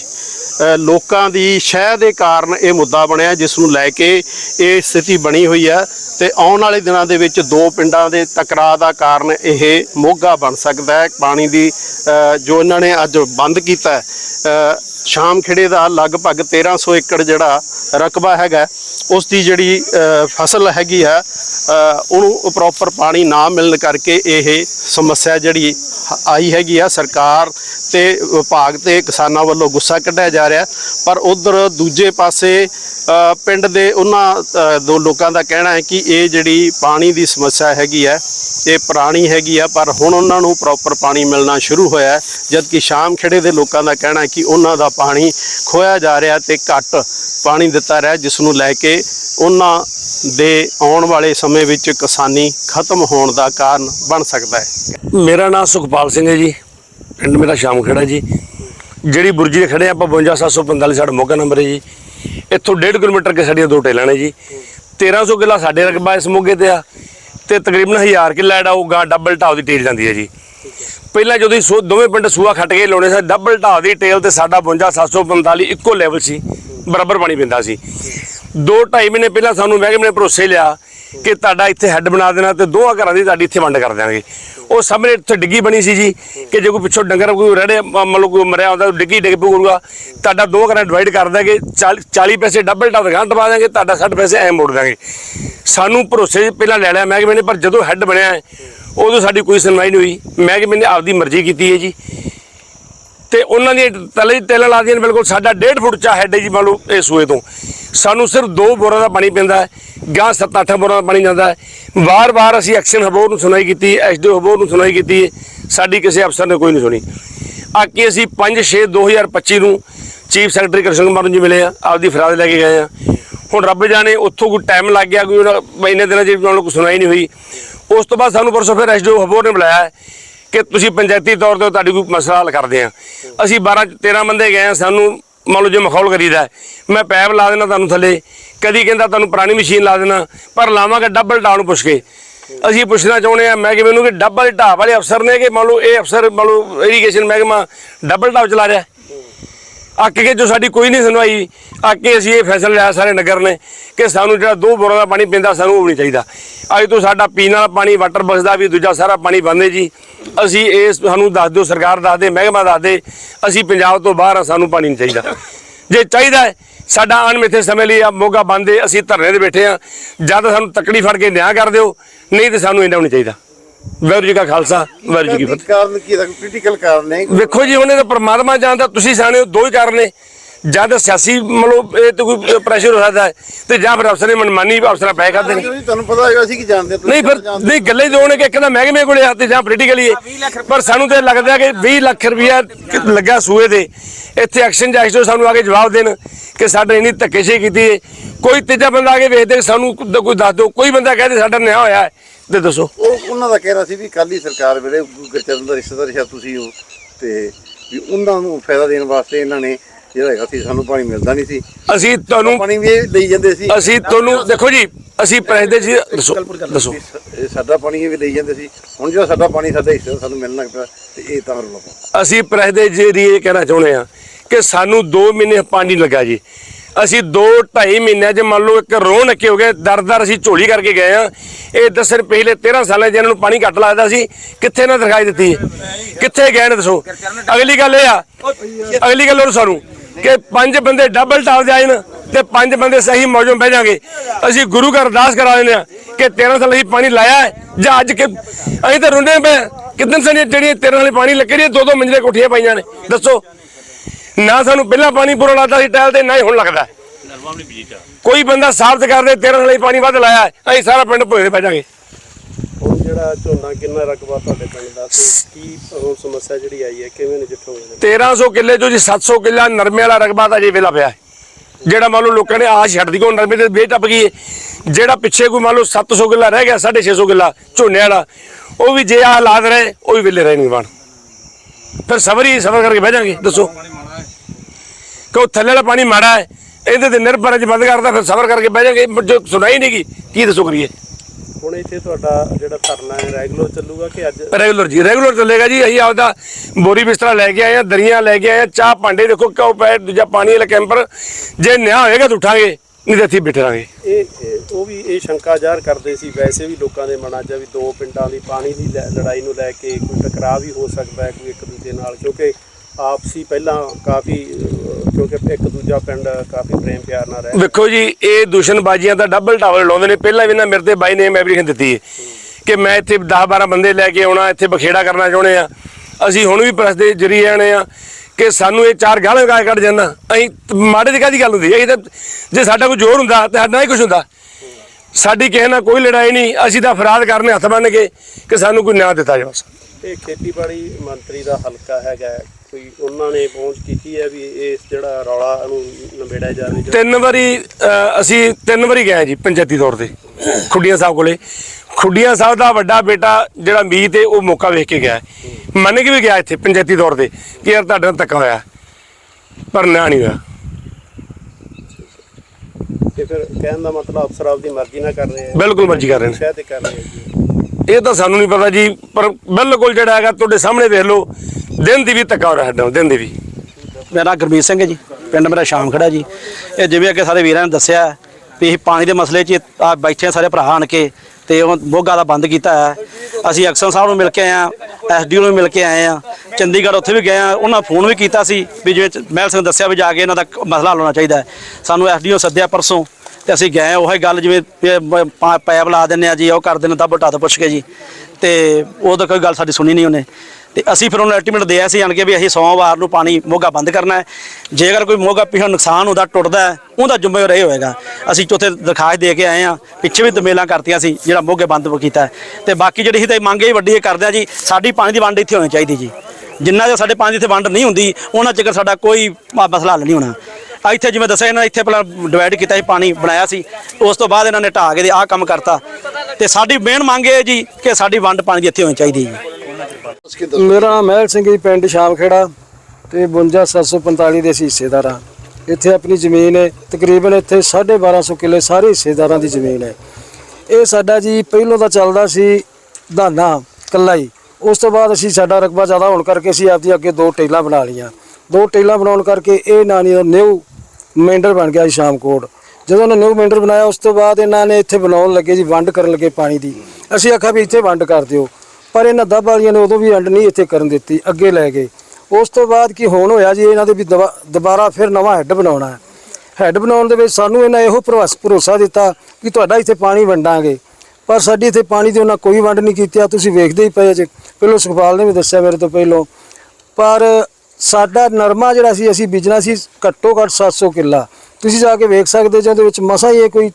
ਲੋਕਾਂ ਦੀ ਸ਼ਹਿ ਦੇ ਕਾਰਨ ਇਹ ਮੁੱਦਾ ਬਣਿਆ, ਜਿਸ ਨੂੰ ਲੈ ਕੇ ਇਹ ਸਥਿਤੀ ਬਣੀ ਹੋਈ ਹੈ ਤੇ ਆਉਣ ਵਾਲੇ ਦਿਨਾਂ ਦੇ ਵਿੱਚ ਦੋ ਪਿੰਡਾਂ ਦੇ ਟਕਰਾਅ ਦਾ ਕਾਰਨ ਇਹ ਮੋਗਾ ਬਣ ਸਕਦਾ ਹੈ। ਪਾਣੀ ਦੀ ਜੋ ਇਹਨਾਂ ਨੇ ਅੱਜ ਬੰਦ ਕੀਤਾ ਸ਼ਾਮ ਖੇੜੇ ਦਾ ਲਗਭਗ 1300 ਏਕੜ ਜਿਹੜਾ ਰਕਬਾ ਹੈਗਾ, ਉਸ ਦੀ ਜਿਹੜੀ ਫਸਲ ਹੈਗੀ ਆ ਉਹਨੂੰ ਪ੍ਰੋਪਰ ਪਾਣੀ ਨਾ ਮਿਲਣ ਕਰਕੇ ਇਹ ਸਮੱਸਿਆ ਜਿਹੜੀ ਆਈ ਹੈਗੀ ਆ ਸਰਕਾਰ ਤੇ ਵਿਭਾਗ ਤੇ ਕਿਸਾਨਾਂ ਵੱਲੋਂ ਗੁੱਸਾ ਕੱਢਿਆ ਜਾ ਰਿਹਾ। ਪਰ ਉਧਰ ਦੂਜੇ ਪਾਸੇ ਪਿੰਡ ਦੇ ਉਹਨਾਂ ਦੋ ਲੋਕਾਂ ਦਾ ਕਹਿਣਾ ਹੈ ਕਿ ਇਹ ਜਿਹੜੀ ਪਾਣੀ ਦੀ ਸਮੱਸਿਆ ਹੈਗੀ ਹੈ, ਇਹ ਪੁਰਾਣੀ ਹੈਗੀ ਆ, ਪਰ ਹੁਣ ਉਹਨਾਂ ਨੂੰ ਪ੍ਰੋਪਰ ਪਾਣੀ ਮਿਲਣਾ ਸ਼ੁਰੂ ਹੋਇਆ ਹੈ। ਜਦਕਿ ਸ਼ਾਮ ਖੇੜੇ ਦੇ ਲੋਕਾਂ ਦਾ ਕਹਿਣਾ ਹੈ ਕਿ ਉਹਨਾਂ ਦਾ ਪਾਣੀ ਖੋਇਆ ਜਾ ਰਿਹਾ ਤੇ ਘੱਟ ਪਾਣੀ ਦਿੱਤਾ ਰਿਹਾ, ਜਿਸ ਨੂੰ ਲੈ ਕੇ ਉਹਨਾਂ ਦੇ ਆਉਣ ਵਾਲੇ ਸਮੇਂ ਵਿੱਚ ਕਿਸਾਨੀ ਖਤਮ ਹੋਣ ਦਾ ਕਾਰਨ ਬਣ ਸਕਦਾ ਹੈ। ਮੇਰਾ ਨਾਮ ਸੁਖਪਾਲ ਸਿੰਘ ਹੈ ਜੀ। ਪਿੰਡ ਮੇਰਾ ਸ਼ਾਮ ਖੇੜਾ ਜੀ। ਜਿਹੜੀ ਬੁਰਜੀ ਦੇ ਖੜੇ ਆਪਾਂ 52745 ਸਾਡਾ ਮੋਗਾ ਨੰਬਰ ਹੈ ਜੀ। ਇੱਥੋਂ 1.5 ਕਿਲੋਮੀਟਰ ਕੇ ਸਾਡੀਆਂ ਦੋ ਟੇਲਾਂ ਨੇ ਜੀ। 1300 ਕਿੱਲਾ ਸਾਡੇ ਰਕਬਾ ਇਸ ਮੋਗੇ ਤੇ ਆ ਤੇ ਤਕਰੀਬਨ 1000 ਕਿੱਲਾ ਜਿਹੜਾ ਉਹ ਗਾਂ ਡਬਲ ਢਾਬ ਦੀ ਟੇਲ ਜਾਂਦੀ ਹੈ ਜੀ। ਪਹਿਲਾਂ ਜਦੋਂ ਸੋ ਦੋਵੇਂ ਪਿੰਡ ਸੂਆ ਖੱਟ ਕੇ ਲਾਉਣੇ ਸੀ, ਡਬਲ ਢਾਬ ਦੀ ਟੇਲ ਤੇ ਸਾਡਾ 52745 ਇੱਕੋ ਲੈਵਲ ਸੀ। ਬਰਾਬਰ ਪਾਣੀ ਪੈਂਦਾ ਸੀ। ਦੋ ਢਾਈ ਮਹੀਨੇ ਪਹਿਲਾਂ ਸਾਨੂੰ ਮਹਿਕਮੇ ਨੇ ਭਰੋਸੇ ਲਿਆ ਕਿ ਤੁਹਾਡਾ ਇੱਥੇ ਹੈੱਡ ਬਣਾ ਦੇਣਾ ਤੇ ਦੋਹਾਂ ਘਰਾਂ ਦੀ ਤੁਹਾਡੀ ਇੱਥੇ ਵੰਡ ਕਰ ਦਿਆਂਗੇ। ਉਹ ਸਾਹਮਣੇ ਇੱਥੇ ਡਿੱਗੀ ਬਣੀ ਸੀ ਜੀ ਕਿ ਜੇ ਕੋਈ ਪਿੱਛੋਂ ਡੰਗਰ ਕੋਈ ਰੜੇ ਮਤਲਬ ਕੋਈ ਮਰਿਆ ਹੁੰਦਾ ਡਿੱਗੀ, ਡਿੱਗ ਪਊਗਾ। ਤੁਹਾਡਾ ਦੋ ਘਰਾਂ ਡਿਵਾਈਡ ਕਰ ਦਾਂਗੇ 40 ਪੈਸੇ ਡਬਲ ਢਾਬ ਗਾਂ ਦਵਾ ਦਾਂਗੇ ਤੁਹਾਡਾ 60 ਪੈਸੇ ਐ ਮੋੜ ਦਾਂਗੇ ਸਾਨੂੰ ਭਰੋਸੇ ਪਹਿਲਾਂ ਲੈ ਲਿਆ ਮਹਿਕਮੇ ਨੇ ਪਰ ਜਦੋਂ ਹੈੱਡ ਬਣਿਆ, ਉਦੋਂ ਸਾਡੀ ਕੋਈ ਸੁਣਵਾਈ ਨਹੀਂ ਹੋਈ। ਮਹਿਕਮੇ ਨੇ ਆਪਦੀ ਮਰਜ਼ੀ ਕੀਤੀ ਹੈ ਜੀ। ਤੇ ਉਹਨਾਂ ਦੀਆਂ ਤਲੇ ਤੇਲਾਂ ਲਾ ਦੀਆਂ ਨੇ ਬਿਲਕੁਲ ਸਾਡਾ 1.5 ਫੁੱਟ ਚਾ ਹੈਡ ਹੈ ਜੀ ਮੰਨ ਲਓ ਇਹ ਸੂਏ ਤੋਂ। ਸਾਨੂੰ ਸਿਰਫ ਦੋ ਬੋਰਾਂ ਦਾ ਪਾਣੀ ਪੈਂਦਾ ਹੈ ਗਾਂ 7-8 ਬੋਰਾਂ ਦਾ ਪਾਣੀ ਜਾਂਦਾ ਹੈ। ਵਾਰ-ਵਾਰ ਅਸੀਂ ਐਕਸ਼ਨ ਹਬੋਰ ਨੂੰ ਸੁਣਾਈ ਕੀਤੀ, ਐਸਡੀਓ ਹਬੋਰ ਨੂੰ ਸੁਣਾਈ ਕੀਤੀ ਸਾਡੀ ਕਿਸੇ ਅਫਸਰ ਨੇ ਕੋਈ ਨਹੀਂ ਸੁਣੀ। ਆ ਕਿ ਅਸੀਂ 5-6 2025 ਨੂੰ ਚੀਫ ਸੈਕਟਰੀ ਕ੍ਰਿਸ਼ਨ ਕੁਮਾਰ ਨੂੰ ਜੀ ਮਿਲੇ ਆ, ਆਪਦੀ ਫਰਾਦ ਲੈ ਕੇ ਗਏ ਆ। ਹੁਣ ਰੱਬ ਜਾਣੇ ਉੱਥੋਂ ਕੋਈ ਟਾਈਮ ਲੱਗ ਗਿਆ, ਕੋਈ ਉਹਨਾਂ ਦਿਨਾਂ 'ਚ ਉਹਨਾਂ ਨੂੰ ਸੁਣਾਈ ਨਹੀਂ ਹੋਈ। ਉਸ ਤੋਂ ਬਾਅਦ ਸਾਨੂੰ ਪਰਸੋਂ ਫਿਰ ਐਸਡੀਓ ਹਬੋਰ ਨੇ ਬੁਲਾਇਆ। ਹੈ ਕਿ ਤੁਸੀਂ ਪੰਚਾਇਤੀ ਤੌਰ ਤੇ ਤੁਹਾਡੀ ਕੋਈ ਮਸਲਾ ਹੱਲ ਕਰਦੇ ਆ। ਅਸੀਂ 12 13 ਬੰਦੇ ਗਏ ਆ, ਸਾਨੂੰ ਮੰਨ ਲਓ ਜੇ ਮਖੌਲ ਕਰੀਦਾ ਮੈਂ ਪੈਪ ਲਾ ਦੇਣਾ ਤੁਹਾਨੂੰ ਥੱਲੇ, ਕਦੀ ਕਹਿੰਦਾ ਤੁਹਾਨੂੰ ਪੁਰਾਣੀ ਮਸ਼ੀਨ ਲਾ ਦੇਣਾ ਪਰ ਲਾਵਾਂਗੇ ਡਬਲ ਨੂੰ ਪੁੱਛ ਕੇ। ਅਸੀਂ ਪੁੱਛਣਾ ਚਾਹੁੰਦੇ ਆ, ਮੈਂ ਕਿ ਮੈਨੂੰ ਕਿ ਡਬਲ ਢਾਬ ਵਾਲੇ ਅਫਸਰ ਨੇ ਕਿ ਮੰਨ ਲਓ ਇਹ ਅਫਸਰ, ਮੰਨ ਲਓ ਇਰੀਗੇਸ਼ਨ ਮਹਿਕਮਾ ਡਬਲ ਢਾਬ ਚਲਾ ਰਿਹਾ ਅੱਕ ਕੇ ਜੋ ਸਾਡੀ ਕੋਈ ਨਹੀਂ ਸੁਣਵਾਈ, ਅੱਕ ਕੇ ਅਸੀਂ ਇਹ ਫੈਸਲਾ ਲਿਆ ਸਾਰੇ ਨਗਰ ਨੇ ਕਿ ਸਾਨੂੰ ਜਿਹੜਾ ਦੋ ਬੋਰਾਂ ਦਾ ਪਾਣੀ ਪੈਂਦਾ ਸਾਨੂੰ ਉਹ ਨਹੀਂ ਚਾਹੀਦਾ। ਅੱਜ ਤੋਂ ਸਾਡਾ ਪੀਣ ਵਾਲਾ ਪਾਣੀ, ਵਾਟਰ ਬਕਸ ਦਾ ਵੀ ਦੂਜਾ ਸਾਰਾ ਪਾਣੀ ਬੰਦ ਹੈ ਜੀ। ਅਸੀਂ ਇਹ ਸਾਨੂੰ ਦੱਸ ਦਿਓ, ਸਰਕਾਰ ਦੱਸ ਦੇ, ਮਹਿਕਮਾ ਦੱਸ ਦੇ, ਅਸੀਂ ਪੰਜਾਬ ਤੋਂ ਬਾਹਰ ਆ, ਸਾਨੂੰ ਪਾਣੀ ਨਹੀਂ ਚਾਹੀਦਾ। ਜੇ ਚਾਹੀਦਾ ਸਾਡਾ ਅਣਮਿੱਥੇ ਸਮੇਂ ਲਈ ਆ, ਮੋਗਾ ਬੰਦ ਅਸੀਂ ਧਰਨੇ ਤੇ ਬੈਠੇ ਆ। ਜਦ ਸਾਨੂੰ ਤਕੜੀ ਫੜ ਕੇ ਨਿਆਂ ਕਰ ਦਿਓ, ਨਹੀਂ ਤੇ ਸਾਨੂੰ ਇੰਨਾ ਨਹੀਂ ਚਾਹੀਦਾ। ਵਾਹਿਗੁਰੂ ਜੀ ਕਾ ਖਾਲਸਾ ਵਾਹਿਗੁਰੂ ਜੀ ਕੀ ਫਤਿਹ। ਕਾਰਨ ਕੀ ਦਾ ਕ੍ਰਿਟੀਕਲ ਕਾਰਨ ਹੈ ਵੇਖੋ ਜੀ ਉਹਨੇ ਤਾਂ ਪਰਮਾਤਮਾ ਜਾਣਦਾ ਤੁਸੀਂ ਸਿਆਣੇ ਹੋ ਦੋ ਹੀ ਕਾਰਨ ਨੇ। ਜਾਂ ਤਾਂ ਸਿਆਸੀ ਮਤਲਬ ਇਹ ਤੇ ਕੋਈ ਪ੍ਰੈਸ਼ਰ ਹੋ ਸਕਦਾ ਹੈ ਤੇ ਜਾਂ ਫਿਰ ਅਫਸਰ ਨੇ ਮਨਮਾਨੀ ਅਫਸਰਾਂ ਪੈ ਕਰਦੇ ਨੇ। ਤੁਹਾਨੂੰ ਪਤਾ ਹੋਏਗਾ ਅਸੀਂ ਕੀ ਜਾਣਦੇ ਹਾਂ, ਨਹੀਂ ਫਿਰ ਨਹੀਂ ਗੱਲੇ ਦੋ ਨੇ ਕਿ ਇੱਕ ਤਾਂ ਮਹਿਕਮੇ ਕੋਲੇ ਆ ਤੇ ਜਾਂ ਪੋਲੀਟੀਕਲੀ ਪਰ ਸਾਨੂੰ ਤੇ ਲੱਗਦਾ ਕਿ 20 ਲੱਖ ਰੁਪਇਆ ਲੱਗਾ ਸੂਏ ਦੇ। ਇੱਥੇ ਐਕਸ਼ਨ ਜੈਕਟੋ ਸਾਨੂੰ ਆ ਕੇ ਜਵਾਬ ਦੇਣ ਕਿ ਸਾਡੇ ਇੰਨੀ ਧੱਕੇਸ਼ਾਹੀ ਕੀਤੀ ਹੈ। ਕੋਈ ਤੀਜਾ ਬੰਦਾ ਆ ਕੇ ਵੇਖਦੇ ਸਾਨੂੰ ਕੋਈ ਦੱਸ ਦਿਓ ਕੋਈ ਬੰਦਾ ਕਹਦੇ ਸਾਡਾ ਨਿਆਂ ਹੋਇਆ ਹੈ। ਤੇ ਦੱਸੋ। ਉਹ ਉਹਨਾਂ ਦਾ ਕਹਿਣਾ ਸੀ ਵੀ ਕਾਲੀ ਸਰਕਾਰ ਵੇਲੇ ਗੁਰਚਰਨ ਦਾ ਰਿਸ਼ਤੇਦਾਰ ਸ਼ਾਇਦ ਤੁਸੀਂ ਹੋ ਤੇ ਵੀ ਉਹਨਾਂ ਨੂੰ ਫਾਇਦਾ ਦੇਣ ਵਾਸਤੇ ਇਹਨਾਂ ਨੇ ਜਿਹੜਾ ਹੈਗਾ ਸੀ ਸਾਨੂੰ ਪਾਣੀ ਮਿਲਦਾ ਨਹੀਂ ਸੀ। ਅਸੀਂ ਤੁਹਾਨੂੰ ਪਾਣੀ ਵੀ ਲਈ ਜਾਂਦੇ ਸੀ। ਅਸੀਂ ਤੁਹਾਨੂੰ ਦੇਖੋ ਜੀ ਅਸੀਂ ਪ੍ਰੈਸ ਜੀ ਦੱਸੋ ਸਾਡਾ ਪਾਣੀ ਵੀ ਲਈ ਜਾਂਦੇ ਸੀ। ਹੁਣ ਜਿਹੜਾ ਸਾਡਾ ਪਾਣੀ ਸਾਡੇ ਹਿੱਸੇ ਦਾ ਸਾਨੂੰ ਮਿਲਣਾ ਪਿਆ ਤੇ ਇਹ ਤਾਂ ਰੋਲਾ ਅਸੀਂ ਪ੍ਰੈਸ ਦੇ ਜਰੀਏ ਇਹ ਕਹਿਣਾ ਚਾਹੁੰਦੇ ਆ ਕਿ ਸਾਨੂੰ 2 ਮਹੀਨੇ ਪਾਣੀ ਲੱਗਾ ਜੀ। ਅਸੀਂ 2 2.5 ਮਹੀਨਿਆਂ 'ਚ ਮੰਨ ਲਓ ਇੱਕ ਰੋਹ ਨੱਕੇ ਹੋ ਗਏ, ਦਰ ਦਰ ਅਸੀਂ ਝੋਲੀ ਕਰਕੇ ਗਏ ਆ ਇਹ ਦੱਸਣ ਪਿਛਲੇ 13 ਸਾਲਾਂ 'ਚ ਇਹਨਾਂ ਨੂੰ ਪਾਣੀ ਘੱਟ ਲੱਗਦਾ ਸੀ। ਕਿੱਥੇ ਨਾ ਦਿਖਾਈ ਦਿੱਤੀ? ਕਿੱਥੇ ਗਏ ਨੇ ਦੱਸੋ? ਅਗਲੀ ਗੱਲ ਇਹ ਆ, ਅਗਲੀ ਗੱਲ ਹੋਰ ਸਾਨੂੰ ਕਿ ਪੰਜ ਬੰਦੇ ਡਬਲ ਟਾਪ ਜਾਏ ਆਏ ਤੇ ਪੰਜ ਬੰਦੇ ਸਹੀ ਮੌਜੂਦ ਬਹਿ ਜਾਗੇ ਅਸੀਂ ਗੁਰੂ ਘਰ ਅਰਦਾਸ ਕਰਾ ਦਿੰਦੇ ਆ ਕਿ 13 ਸਾਲ ਅਸੀਂ ਪਾਣੀ ਲਾਇਆ ਜਾਂ ਅੱਜ ਕਿ ਅਸੀਂ ਤਾਂ ਰੁੰਡੇ ਪਏ ਕਿੰਨੇ ਸਾਡੀਆਂ ਜਿਹੜੀਆਂ 13 ਸਾਲ ਪਾਣੀ ਲੱਗੇ ਨੇ ਦੋ ਦੋ ਮੰਜ਼ਲੇ ਕੋਠੀਆਂ ਪਾਈਆਂ ਨੇ। ਦੱਸੋ ਨਾ ਸਾਨੂੰ ਪਹਿਲਾਂ ਪਾਣੀ ਪੂਰਾ ਲੱਗਦਾ ਸੀ ਟਾਇਲ ਤੇ ਨਾ ਹੀ ਹੁਣ ਲੱਗਦਾ। ਕੋਈ ਬੰਦਾ ਸਾਬਤ ਕਰਦੇ 13 ਵਾਲੇ ਪਾਣੀ ਵੱਧ ਲਾਇਆ ਅਸੀਂ ਸਾਰਾ ਪਿੰਡ ਭੋਏ ਪੈ ਜਾਗੇ ਹੁਣ ਜਿਹੜਾ ਝੋਨਾ ਕਿੰਨਾ ਰਕਬਾ ਤੁਹਾਡੇ ਪਿੰਡ ਦਾ ਤੇ ਕੀ ਸਮੱਸਿਆ ਜਿਹੜੀ ਆਈ ਹੈ ਕਿਵੇਂ ਨਜਿੱਠੋਗੇ 1300 ਕਿੱਲੇ ਚੋਂ ਜੀ 700 ਕਿੱਲਾ ਨਰਮੇ ਵਾਲਾ ਰਕਬਾ ਤਾਂ ਜੇ ਵੇਲਾ ਪਿਆ ਹੈ। ਜਿਹੜਾ ਮੰਨ ਲਓ ਲੋਕਾਂ ਨੇ ਆਸ ਛੱਡ ਦੀ ਕੋ ਨਰਮੇ ਤੇ ਬੇਟ ਟੱਪ ਗਈ ਜਿਹੜਾ ਪਿੱਛੇ ਕੋਈ ਮੰਨ ਲਓ 700 ਕਿੱਲਾ ਰਹਿ ਗਿਆ 650 ਕਿੱਲਾ ਝੋਨੇ ਵਾਲਾ ਉਹ ਵੀ ਜੇ ਆ ਹਾਲਾਤ ਰਹੇ ਉਹ ਵੀ ਵਿਲੇ ਰਹਿ ਨਹੀਂ ਬਣ ਫਿਰ ਸਬਰ ਹੀ ਸਬਰ ਕਰਕੇ ਬਹਿ ਜਾਾਂਗੇ ਦੱਸੋ। ਕਿ ਉਹ ਥੱਲੇ ਵਾਲਾ ਪਾਣੀ ਮਾੜਾ ਹੈ ਇਹਦੇ ਤੇ ਨਿਰਭਰ ਚ ਬੰਦ ਕਰਦਾ ਫਿਰ ਸਬਰ ਕਰਕੇ ਬਹਿ ਜਾਾਂਗੇ ਜੋ ਸੁਣਾਈ ਨਹੀਂ ਗੀ ਕੀ ਦੱਸੋ ਕਰੀਏ? ਹੁਣ ਇੱਥੇ ਤੁਹਾਡਾ ਜਿਹੜਾ ਧਰਨਾ ਹੈ ਰੈਗੂਲਰ ਚੱਲੂਗਾ ਕਿ ਅੱਜ? ਰੈਗੂਲਰ ਜੀ ਰੈਗੂਲਰ ਚੱਲੇਗਾ ਜੀ ਅਸੀਂ ਆਪਦਾ ਬੋਰੀ ਬਿਸਤਰਾ ਲੈ ਕੇ ਆਏ ਆ ਦਰੀਆਂ ਲੈ ਕੇ ਆਏ ਆ ਚਾਹ ਭਾਂਡੇ ਦੇਖੋ ਕਿਉਂ ਪਏ ਦੂਜਾ ਪਾਣੀ ਵਾਲਾ ਕੈਂਪਰ ਜੇ ਨਿਆ ਹੋਏਗਾ ਤਾਂ ਉਠਾਂਗੇ ਨਹੀਂ ਤਾਂ ਇੱਥੇ ਬੈਠੇ ਇਹ ਉਹ ਵੀ ਇਹ ਸ਼ੰਕਾ ਜ਼ਾਹਰ ਕਰਦੇ ਸੀ ਵੈਸੇ ਵੀ ਲੋਕਾਂ ਦੇ ਮਨਾਂ 'ਚ ਵੀ ਦੋ ਪਿੰਡਾਂ ਦੀ ਪਾਣੀ ਦੀ ਲੜਾਈ ਨੂੰ ਲੈ ਕੇ ਕੋਈ ਟਕਰਾਅ ਵੀ ਹੋ ਸਕਦਾ ਹੈ ਕੋਈ ਇੱਕ ਦੂਜੇ ਨਾਲ ਕਿਉਂਕਿ ਆਪਸੀ ਪਹਿਲਾਂ ਕਾਫੀ ਕਿਉਂਕਿ ਇੱਕ ਦੂਜਾ ਪਿੰਡ ਕਾਫੀ ਪ੍ਰੇਮ ਪਿਆਰ ਨਾਲ ਰਹਿ ਵੇਖੋ ਜੀ ਇਹ ਦੂਸ਼ਣਬਾਜ਼ੀਆਂ ਦਾ ਡਬਲ ਟਾਵਰ ਲਾਉਂਦੇ ਨੇ। ਪਹਿਲਾਂ ਵੀ ਇਹਨਾਂ ਮੇਰੇ ਤੇ ਬਾਈ ਨੇ ਐਪਲੀਕੇਸ਼ਨ ਦਿੱਤੀ ਹੈ ਕਿ ਮੈਂ ਇੱਥੇ 10 12 ਬੰਦੇ ਲੈ ਕੇ ਆਉਣਾ ਇੱਥੇ ਬਖੇੜਾ ਕਰਨਾ ਚਾਹੁੰਦੇ ਆ ਅਸੀਂ ਹੁਣ ਵੀ ਪ੍ਰੈਸ ਦੇ ਜਰੀਏ ਆਣੇ ਆ ਕਿ ਸਾਨੂੰ ਇਹ ਚਾਰ ਗਾਲਾਂ ਗਾ ਕੱਢ ਜਾਂਦਾ ਅਸੀਂ ਮਾੜੇ ਦੀ ਕਾਹਦੀ ਗੱਲ ਹੁੰਦੀ ਹੈ? ਇਹ ਤਾਂ ਜੇ ਸਾਡਾ ਕੋਈ ਜ਼ੋਰ ਹੁੰਦਾ ਤੇ ਸਾਡਾ ਹੀ ਕੁਝ ਹੁੰਦਾ। ਸਾਡੀ ਕਿਸੇ ਨਾਲ ਕੋਈ ਲੜਾਈ ਨਹੀਂ। ਅਸੀਂ ਤਾਂ ਫਰਾਦ ਕਰਨੇ ਹੱਥ ਬੰਨ ਕੇ ਕਿ ਸਾਨੂੰ ਕੋਈ ਨਿਆਂ ਦਿੱਤਾ ਜਾਵੇ। ਇਹ ਖੇਤੀਬਾੜੀ ਮੰਤਰੀ ਦਾ ਹਲਕਾ ਹੈਗਾ। ਕੋਈ ਉਹਨਾਂ ਨੇ ਪਹੁੰਚ ਕੀਤੀ ਹੈ ਵੀ ਇਸ ਜਿਹੜਾ ਰੌਲਾ ਨੂੰ ਨਿਬੇੜਿਆ ਜਾਵੇ ਜਾਂ- ਤਿੰਨ ਵਾਰੀ ਅਹ, ਅਸੀਂ ਤਿੰਨ ਵਾਰੀ ਗਏ ਜੀ ਪੰਚਾਇਤੀ ਤੌਰ ਤੇ ਖੁੱਡੀਆਂ ਸਾਹਿਬ ਕੋਲੇ। ਖੁੱਡੀਆਂ ਸਾਹਿਬ ਦਾ ਵੱਡਾ ਬੇਟਾ ਜਿਹੜਾ ਮੀਤ ਹੈ ਉਹ ਮੌਕਾ ਵੇਖ ਕੇ ਗਿਆ। ਹੈ। ਮੰਨ ਕੇ ਵੀ ਗਿਆ ਇੱਥੇ ਪੰਚਾਇਤੀ ਤੌਰ ਤੇ ਕਿ ਯਾਰ ਤੁਹਾਡੇ ਨਾਲ ਧੱਕਾ ਹੋਇਆ ਪਰ ਨਾ ਨਹੀਂ ਹੋਇਆ। ਤੇ ਫਿਰ ਕਹਿਣ ਦਾ ਮਤਲਬ ਅਫਸਰ ਆਪਦੀ ਮਰਜ਼ੀ ਨਾਲ ਕਰ ਰਹੇ ਆ। ਬਿਲਕੁਲ ਮਰਜ਼ੀ ਕਰ ਰਹੇ ਨੇ। ਸ਼ਾਇਦ ਇਹ ਕਰ ਰਹੇ ਆ ਜੀ। ਇਹ ਤਾਂ ਸਾਨੂੰ ਨਹੀਂ ਪਤਾ ਜੀ ਪਰ ਬਿਲਕੁਲ ਜਿਹੜਾ ਹੈਗਾ ਤੁਹਾਡੇ ਸਾਹਮਣੇ ਦੇਖ ਲਓ ਦਿਨ ਦੀ ਵੀ ਧੱਕਾ ਹੋ ਰਿਹਾ ਸਾਡਾ, ਦਿਨ ਦੀ ਵੀ। ਮੇਰਾ ਨਾਂ ਗੁਰਮੀਤ ਸਿੰਘ ਹੈ ਜੀ, ਪਿੰਡ ਮੇਰਾ ਸ਼ਾਮ ਖੜਾ ਜੀ। ਇਹ ਜਿਵੇਂ ਅੱਗੇ ਸਾਰੇ ਵੀਰਾਂ ਨੇ ਦੱਸਿਆ, ਵੀ ਇਹ ਪਾਣੀ ਦੇ ਮਸਲੇ 'ਚ ਆ ਬੈਠੇ ਆ ਸਾਰੇ ਭਰਾ ਆਣ ਕੇ, ਤੇ ਉਹ ਮੋਗਾ ਦਾ ਬੰਦ ਕੀਤਾ ਹੈ। ਅਸੀਂ ਅਕਸਰ ਸਾਹਿਬ ਨੂੰ ਮਿਲ ਕੇ ਆਏ ਆ ਐਸਡੀਓ ਨੂੰ ਮਿਲ ਕੇ ਆਏ ਆ, ਚੰਡੀਗੜ੍ਹ ਉੱਥੇ ਵੀ ਗਏ ਆ, ਉਹਨਾਂ ਫੋਨ ਵੀ ਕੀਤਾ ਸੀ, ਵੀ ਜਿਵੇਂ ਚ- ਮਹਿਲ ਸਿੰਘ ਦੱਸਿਆ ਵੀ ਜਾ ਕੇ ਇਹਨਾਂ ਦਾ ਕ- ਮਸਲਾ ਹੱਲ ਹੋਣਾ ਚਾਹੀਦਾ ਹੈ। ਸਾਨੂੰ ਐਸਡੀਓ ਸੱਦਿਆ ਪਰਸੋਂ, ਤੇ ਅਸੀਂ ਗਏ ਉਹੀ ਗੱਲ ਜਿਵੇਂ ਪੈਪ ਲਾ ਦਿੰਨੇ ਆ ਜੀ, ਉਹ ਕਰ ਦਿੰਨੇ ਦੱਬ ਢੱਤ ਪੁੱਛ ਕੇ ਜੀ। ਤੇ ਉਹ ਤਾਂ ਕੋਈ ਗੱਲ ਸਾਡੀ ਸੁਣੀ ਨਹੀਂ ਉਹਨੇ। ਤੇ ਅਸੀਂ ਫਿਰ ਉਹਨੂੰ ਅਲਟੀਮੇਟ ਦਿਆ ਸੀ ਆਣ ਕੇ ਵੀ ਅਸੀਂ ਸੋਮਵਾਰ ਨੂੰ ਪਾਣੀ ਮੋਗਾ ਬੰਦ ਕਰਨਾ ਹੈ। ਜੇਕਰ ਕੋਈ ਮੋਗਾ ਪਿੱਛੋਂ ਨੁਕਸਾਨ ਹੁੰਦਾ ਟੁੱਟਦਾ ਹੈ, ਉਹਦਾ ਜ਼ਿੰਮੇਵਾਰ ਇਹ ਹੋਏਗਾ। ਅਸੀਂ ਚੌਥੇ ਦਰਖਾਸਤ ਦੇ ਕੇ ਆਏ ਆ ਪਿੱਛੇ ਵੀ ਦਮੇਲਾਂ ਕਰਤੀਆਂ ਸੀ ਜਿਹੜਾ ਮੋਗੇ ਬੰਦ ਕੀਤਾ ਹੈ। ਤੇ ਬਾਕੀ ਜਿਹੜੀ ਸੀ ਤੇ ਮੰਗ ਇਹ ਵੱਡੀ ਇਹ ਕਰਦੇ ਆ ਜੀ ਸਾਡੀ ਪਾਣੀ ਦੀ ਵੰਡ ਇੱਥੇ ਹੋਣੀ ਚਾਹੀਦੀ ਜੀ। ਜਿੰਨਾ ਚਿਰ ਸਾਡੇ ਪਾਣੀ ਦੀ ਇੱਥੇ ਵੰਡ ਨਹੀਂ ਹੁੰਦੀ ਉਹਨਾਂ ਚਿਰ ਸਾਡਾ ਕੋਈ ਮਸਲਾ ਹੱਲ ਨਹੀਂ ਹੋਣਾ। ਇੱਥੇ ਜਿਵੇਂ ਦੱਸਿਆ ਇਹਨਾਂ ਨੇ ਇੱਥੇ ਪਹਿਲਾਂ ਡਿਵਾਈਡ ਕੀਤਾ ਸੀ ਪਾਣੀ ਬਣਾਇਆ ਸੀ। ਉਸ ਤੋਂ ਬਾਅਦ ਇਹਨਾਂ ਨੇ ਢਾਹ ਕੇ ਤੇ ਆਹ ਕੰਮ ਕਰਤਾ। ਤੇ ਸਾਡੀ ਮੇਨ ਮੰਗ ਇਹ ਜੀ ਕਿ ਸਾਡੀ ਵੰਡ ਪਾਣੀ ਦੀ ਇੱਥੇ ਹੋਣੀ ਚਾਹੀਦੀ ਹੈ ਜੀ। ਮੇਰਾ ਮਹਿਲ ਸਿੰਘ ਜੀ ਪਿੰਡ ਸ਼ਾਮਖੇੜਾ ਤੇ 52745 ਦੇ ਅਸੀਂ ਹਿੱਸੇਦਾਰ ਹਾਂ। ਇੱਥੇ ਆਪਣੀ ਜ਼ਮੀਨ ਹੈ ਤਕਰੀਬਨ ਇੱਥੇ 1250 ਕਿੱਲੇ ਸਾਰੇ ਹਿੱਸੇਦਾਰਾਂ ਦੀ ਜ਼ਮੀਨ ਹੈ। ਇਹ ਸਾਡਾ ਜੀ ਪਹਿਲੋਂ ਤਾਂ ਚੱਲਦਾ ਸੀ ਧਾਨਾ ਕੱਲਾ ਹੀ। ਉਸ ਤੋਂ ਬਾਅਦ ਅਸੀਂ ਸਾਡਾ ਰਕਬਾ ਜ਼ਿਆਦਾ ਹੋਣ ਕਰਕੇ ਅਸੀਂ ਆਪਦੀ ਅੱਗੇ ਦੋ ਟੇਲਾਂ ਬਣਾ ਲਈਆਂ। ਦੋ ਟੇਲਾਂ ਬਣਾਉਣ ਕਰਕੇ ਇਹ ਨਾਨੀ ਦਾ ਨਿਊ ਮੈਂਡਰ ਬਣ ਗਿਆ ਜੀ ਸ਼ਾਮਕੋਟ ਜਦੋਂ ਉਹਨੇ ਨਿਊ ਮੈਂਡਰ ਬਣਾਇਆ ਉਸ ਤੋਂ ਬਾਅਦ ਇਹਨਾਂ ਨੇ ਇੱਥੇ ਬਣਾਉਣ ਲੱਗੇ ਜੀ ਵੰਡ ਕਰਨ ਲੱਗੇ ਪਾਣੀ ਦੀ। ਅਸੀਂ ਆਖਿਆ ਵੀ ਇੱਥੇ ਵੰਡ ਕਰ ਦਿਓ। ਪਰ ਇਹਨਾਂ ਦੱਬ ਵਾਲੀਆਂ ਨੇ ਉਦੋਂ ਵੀ ਵੰਡ ਨਹੀਂ ਇੱਥੇ ਕਰਨ ਦਿੱਤੀ, ਅੱਗੇ ਲੈ ਗਏ। ਉਸ ਤੋਂ ਬਾਅਦ ਕੀ ਹੋਣ ਹੋਇਆ ਜੀ, ਇਹਨਾਂ ਦੇ ਵੀ ਦਵਾ- ਦੁਬਾਰਾ ਫਿਰ ਨਵਾਂ ਹੈੱਡ ਬਣਾਉਣਾ ਹੈ। ਹੈੱਡ ਬਣਾਉਣ ਦੇ ਵਿੱਚ ਸਾਨੂੰ ਇਹਨਾਂ ਇਹੋ ਭਰੋਸ- ਭਰੋਸਾ ਦਿੱਤਾ ਕਿ ਤੁਹਾਡਾ ਇੱਥੇ ਪਾਣੀ ਵੰਡਾਂਗੇ। ਪਰ ਸਾਡੀ ਇੱਥੇ ਪਾਣੀ ਦੀ ਉਹਨਾਂ ਕੋਈ ਵੰਡ ਨਹੀਂ ਕੀਤੀ ਆ ਤੁਸੀਂ ਵੇਖਦੇ ਹੀ ਪਏ ਜੇ। ਪਹਿਲੋਂ ਸੁਖਪਾਲ ਨੇ ਵੀ ਦੱਸਿਆ ਮੇਰੇ ਤੋਂ ਪਹਿਲੋਂ। ਪਰ ਸਾਡਾ ਨਰਮਾ ਜਿਹੜਾ ਸੀ, ਅਸੀਂ ਬੀਜਣਾ ਸੀ ਘੱਟੋ ਘੱਟ 700 ਕਿੱਲਾ। ਤੁਸੀਂ ਜਾ ਕੇ ਵੇਖ ਸਕਦੇ ਜੇ ਉਹਦੇ ਵਿੱਚ ਮਸਾ ਹੀ ਇਹ ਕੋਈ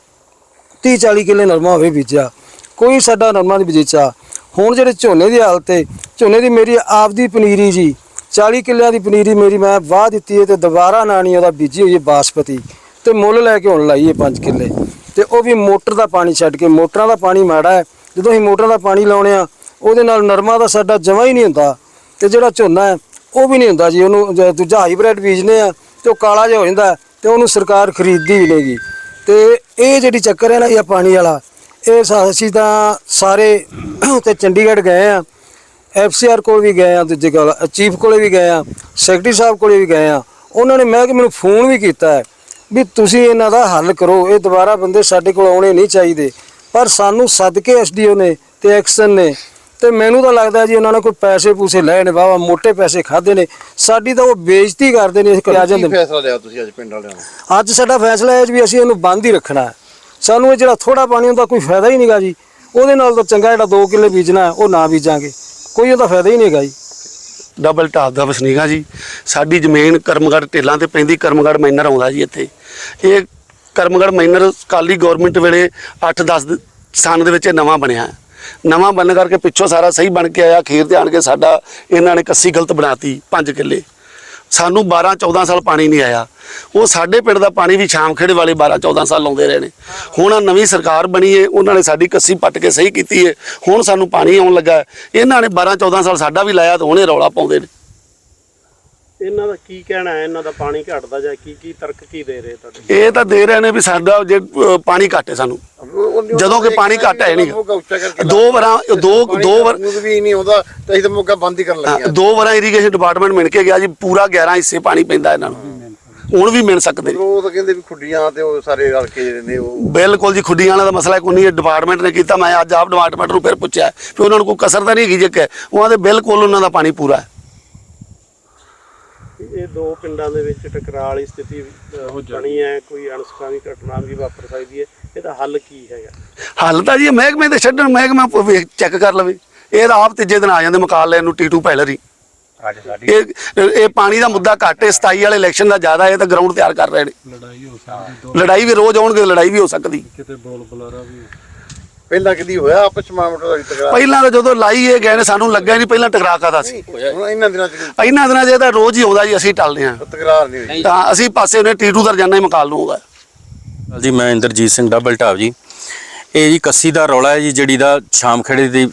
30 40 ਕਿੱਲੇ ਨਰਮਾ ਹੋਵੇ ਬੀਜਿਆ। ਕੋਈ ਸਾਡਾ ਨਰਮਾ ਨਹੀਂ ਬੀਜਿਆ। ਹੁਣ ਜਿਹੜੇ ਝੋਨੇ ਦੀ ਹਾਲਤ ਹੈ ਝੋਨੇ ਦੀ ਮੇਰੀ ਆਪਦੀ ਪਨੀਰੀ ਜੀ 40 ਕਿੱਲਿਆਂ ਦੀ ਪਨੀਰੀ ਮੇਰੀ ਮੈਂ ਵਾਹ ਦਿੱਤੀ ਹੈ ਤੇ ਦੁਬਾਰਾ ਨਾਨੀ ਉਹਦਾ ਬੀਜੀ ਹੋਈ ਹੈ ਬਾਸਪਤੀ ਤੇ ਮੁੱਲ ਲੈ ਕੇ ਹੁਣ ਲਾਈ ਹੈ 5 ਕਿੱਲੇ ਤੇ ਉਹ ਵੀ ਮੋਟਰ ਦਾ ਪਾਣੀ ਛੱਡ ਕੇ, ਮੋਟਰਾਂ ਦਾ ਪਾਣੀ ਮਾੜਾ ਹੈ ਜਦੋਂ ਅਸੀਂ ਮੋਟਰਾਂ ਦਾ ਪਾਣੀ ਲਾਉਣੇ ਆ, ਉਹਦੇ ਨਾਲ ਨਰਮਾ ਦਾ ਸਾਡਾ ਜਮਾ ਹੀ ਨਹੀਂ ਹੁੰਦਾ ਤੇ ਜਿਹੜਾ ਝੋਨਾ ਹੈ ਉਹ ਵੀ ਨਹੀਂ ਹੁੰਦਾ ਜੀ, ਉਹਨੂੰ ਦੂਜਾ ਹਾਈਬ੍ਰਿਡ ਬੀਜਨੇ ਆ ਤੇ ਉਹ ਕਾਲਾ ਜਿਹਾ ਹੋ ਜਾਂਦਾ ਹੈ ਤੇ ਉਹਨੂੰ ਸਰਕਾਰ ਖਰੀਦਦੀ ਵੀ ਨਹੀਂਗੀ ਤੇ ਇਹ ਜਿਹੜੀ ਚੱਕਰ ਹੈ ਨਾ ਇਹ ਪਾਣੀ ਵਾਲਾ ਇਹ ਸਾ- ਅਸੀਂ ਤਾਂ ਸਾਰੇ ਤੇ ਚੰਡੀਗੜ੍ਹ ਗਏ ਆ। ਐਫਸੀਆਰ ਕੋਲ ਵੀ ਗਏ ਆ ਦੂਜੇ ਕੋਲ ਚੀਫ ਕੋਲੇ ਵੀ ਗਏ ਆ ਸੈਕਟਰੀ ਸਾਹਿਬ ਕੋਲੇ ਵੀ ਗਏ ਆ। ਉਹਨਾਂ ਨੇ ਮੈਂ ਕਿ ਮੈਨੂੰ ਫੋਨ ਵੀ ਕੀਤਾ ਹੈ ਵੀ ਤੁਸੀਂ ਇਹਨਾਂ ਦਾ ਹੱਲ ਕਰੋ ਇਹ ਦੁਬਾਰਾ ਬੰਦੇ ਸਾਡੇ ਕੋਲ ਆਉਣੇ ਨਹੀਂ ਚਾਹੀਦੇ। ਪਰ ਸਾਨੂੰ ਸਦਕੇ ਐਸਡੀਓ ਨੇ ਤੇ ਐਕਸ਼ਨ ਨੇ ਤੇ ਮੈਨੂੰ ਤਾਂ ਲੱਗਦਾ ਜੀ ਉਹਨਾਂ ਨੇ ਕੋਈ ਪੈਸੇ ਪੂਸੇ ਲਏ ਨੇ ਵਾਵਾ ਮੋٹے ਪੈਸੇ ਖਾਦੇ ਨੇ। ਸਾਡੀ ਤਾਂ ਉਹ ਬੇਇੱਜ਼ਤੀ ਕਰਦੇ ਨੇ ਆ ਕੀ ਜਾਂਦੇ ਫੈਸਲਾ ਲਿਆ ਤੁਸੀਂ ਅੱਜ ਪਿੰਡ ਵਾਲਿਆਂ ਨੇ? ਅੱਜ ਸਾਡਾ ਫੈਸਲਾ ਹੈ ਜੀ ਵੀ ਅਸੀਂ ਇਹਨੂੰ ਬੰਦ ਹੀ ਰੱਖਣਾ ਹੈ। ਸਾਨੂੰ ਇਹ ਜਿਹੜਾ ਥੋੜਾ ਪਾਣੀ ਹੁੰਦਾ ਕੋਈ ਫਾਇਦਾ ਹੀ ਨਹੀਂਗਾ ਜੀ। ਉਹਦੇ ਨਾਲ ਤਾਂ ਚੰਗਾ ਜਿਹੜਾ 2 ਕਿੱਲੇ ਬੀਜਣਾ ਉਹ ਨਾ ਬੀਜਾਂਗੇ। ਕੋਈ ਉਹਦਾ ਫਾਇਦਾ ਹੀ ਨਹੀਂਗਾ ਜੀ। ਡਬਲ ਟਾਪ ਦਾ ਵਸਨੀਕ ਆ ਜੀ। ਸਾਡੀ ਜ਼ਮੀਨ ਕਰਮਗੜ ਢੇਲਾਂ ਤੇ ਪੈਂਦੀ ਕਰਮਗੜ ਮਾਈਨਰ ਆਉਂਦਾ ਜੀ ਇੱਥੇ। ਇਹ ਕਰਮਗੜ ਮਾਈਨਰ ਕਾਲੀ ਗਵਰਨਮੈਂਟ ਵੇਲੇ 8-10 ਸਾਲ ਦੇ ਵਿੱਚ ਇਹ ਨਵਾਂ ਬਣਿਆ ਨਵਾਂ ਬਣਨ ਕਰਕੇ ਪਿੱਛੋਂ ਸਾਰਾ ਸਹੀ ਬਣ ਕੇ ਆਇਆ, ਖੀਰ ਤੇ ਆਣ ਕੇ ਸਾਡਾ ਇਹਨਾਂ ਨੇ ਕੱਸੀ ਗਲਤ ਬਣਾਤੀ 5 ਕਿੱਲੇ। ਸਾਨੂੰ 12 14 ਸਾਲ ਪਾਣੀ ਨਹੀਂ ਆਇਆ। ਉਹ ਸਾਡੇ ਪਿੰਡ ਦਾ ਪਾਣੀ ਵੀ ਸ਼ਾਮਖੇੜੇ ਵਾਲੇ 12 14 ਸਾਲ ਲਾਉਂਦੇ ਰਹੇ ਨੇ। ਹੁਣ ਆਹ ਨਵੀਂ ਸਰਕਾਰ ਬਣੀ ਏ, ਉਹਨਾਂ ਨੇ ਸਾਡੀ ਕੱਸੀ ਪੱਟ ਕੇ ਸਹੀ ਕੀਤੀ ਏ। ਹੁਣ ਸਾਨੂੰ ਪਾਣੀ ਆਉਣ ਲੱਗਾ। ਇਹਨਾਂ ਨੇ 12 14 ਸਾਲ ਸਾਡਾ ਵੀ ਲਾਇਆ ਤੇ ਹੁਣੇ ਰੌਲਾ ਪਾਉਂਦੇ ਨੇ। ਇਹਨਾਂ ਦਾ ਕੀ ਕਹਿਣਾ ਹੈ? ਇਹਨਾਂ ਦਾ ਪਾਣੀ ਘਟਦਾ ਜਾਂ ਕੀ ਕੀ ਤਰਕ ਕੀ ਦੇ ਰਹੇ ਤੁਹਾਡੇ? ਇਹ ਤਾਂ ਦੇ ਰਹੇ ਨੇ ਵੀ ਸਾਡਾ ਜੇ ਅ, ਪਾਣੀ ਘੱਟ ਹੈ ਸਾਨੂੰ। ਜਦੋਂ ਕਿ ਪਾਣੀ ਘੱਟ ਹੈ ਨਹੀਂ। ਦੋ ਵਾਰਾਂ ਦੋ ਦੋ ਵਾਰ ਨੂੰ ਵੀ ਨਹੀਂ ਆਉਂਦਾ ਤੇ ਅਸੀਂ ਤਾਂ ਮੋਗਾ ਬੰਦ ਹੀ ਕਰਨ ਲੱਗੇ ਹਾਂ, ਦੋ ਵਾਰਾਂ ਇਰੀਗੇਸ਼ਨ ਡਿਪਾਰਟਮੈਂਟ ਮਿਲ ਕੇ ਗਿਆ ਜੀ ਪੂਰਾ 11 ਹਿੱਸੇ ਪਾਣੀ ਪੈਂਦਾ ਇਹਨਾਂ ਨੂੰ। ਹੁਣ ਵੀ ਮਿਲ ਸਕਦੇ ਨੇ। ਉਹ ਤਾਂ ਕਹਿੰਦੇ ਵੀ ਖੁੱਡੀਆਂ ਤੇ ਉਹ ਸਾਰੇ ਰਲ ਕੇ ਜਿਹੜੇ ਨੇ ਉਹ ਬਿਲਕੁਲ ਜੀ ਖੁੱਡੀਆਂ ਵਾਲਾ ਦਾ ਮਸਲਾ ਕੋਈ ਨਹੀਂ ਹੈ ਡਿਪਾਰਟਮੈਂਟ ਨੇ ਕੀਤਾ ਮੈਂ ਅੱਜ ਆਪ ਡਿਪਾਰਟਮੈਂਟ ਨੂੰ ਫਿਰ ਪੁੱਛਿਆ। ਵੀ ਉਹਨਾਂ ਨੂੰ ਕੋਈ ਕਸਰ ਤਾਂ ਨਹੀਂ ਹੈਗੀ ਜੇ ਕਿ ਉਹਨਾਂ ਦੇ ਬਿਲਕੁਲ ਉਹਨਾਂ ਦਾ ਪਾਣੀ ਪੂਰਾ ਹੈ। ਇਹ ਦੋ ਪਿੰਡਾਂ ਦੇ ਵਿੱਚ ਟਕਰਾਅ ਵਾਲੀ ਸਥਿਤੀ ਬਣੀ ਹੈ ਕੋਈ ਅਣਸੁਖਾਵੀ ਘਟਨਾ ਵੀ ਵਾਪਰ ਸਕਦੀ ਹੈ। ਇਹਦਾ ਹੱਲ ਕੀ ਹੈਗਾ? ਹੱਲ ਤਾਂ ਜੀ ਇਹ ਮਹਿਕਮੇ ਦੇ ਛੱਡਣ ਮਹਿਕਮਾ ਚੈੱਕ ਕਰ ਲਵੇ। ਇਹ ਤਾਂ ਆਪ ਤੀਜੇ ਦਿਨ ਆ ਜਾਂਦੇ ਮੁਕਾਲ ਲੈਣ ਨੂੰ ਟੀਟੂ ਪੈਲਰ ਹੀ ਇਹ ਇਹ ਪਾਣੀ ਦਾ ਮੁੱਦਾ ਘੱਟ ਹੈ 27 ਵਾਲੇ ਇਲੈਕਸ਼ਨ ਦਾ ਜ਼ਿਆਦਾ ਹੈ ਇਹ ਤਾਂ ਗਰਾਊਂਡ ਤਿਆਰ ਕਰ ਰਹੇ ਨੇ। ਲੜਾਈ ਹੋ ਸਕਦੀ ਲੜਾਈ ਵੀ ਰੋਜ਼ ਆਉਣਗੇ ਲੜਾਈ ਵੀ ਹੋ ਸਕਦੀ। ਪਹਿਲਾਂ ਕਦੀ ਹੋਇਆ ਆਪਸ ਚ ਮਾਮਲਾ ਦਾ ਤਕਰਾਰ? ਪਹਿਲਾਂ ਤਾਂ ਜਦੋਂ ਲਾਈ ਇਹ ਗਏ ਨੇ ਸਾਨੂੰ ਲੱਗਾ ਨਹੀਂ ਪਹਿਲਾਂ ਟਕਰਾ ਕਾਦਾ ਸੀ? ਹੁਣ ਇਹਨਾਂ ਦਿਨਾਂ ਚ ਇਹਨਾਂ ਦਿਨਾਂ 'ਚ ਇਹ ਤਾਂ ਰੋਜ਼ ਹੀ ਆਉਂਦਾ ਜੀ ਅਸੀਂ ਟਲਦੇ ਹਾਂ। ਤਕਰਾਰ ਨਹੀਂ ਹੋਈ। ਤਾਂ ਅਸੀਂ ਪਾਸੇ ਉਹਨੇ ਟੀਟੂ ਦਰ ਜਾਣਾ ਹੀ ਮਕਾਲ ਨੂੰ ਆਉਂਦਾ ਜੀ ਮੈਂ ਇੰਦਰਜੀਤ ਸਿੰਘ ਡਬਲ ਟਾਪ ਜੀ। ਇਹ ਜੀ ਕੱਸੀ ਦਾ ਰੌਲਾ ਹੈ ਜੀ ਜਿਹੜੀ ਦਾ ਸ਼ਾਮ ਖੇੜੇ ਦੀ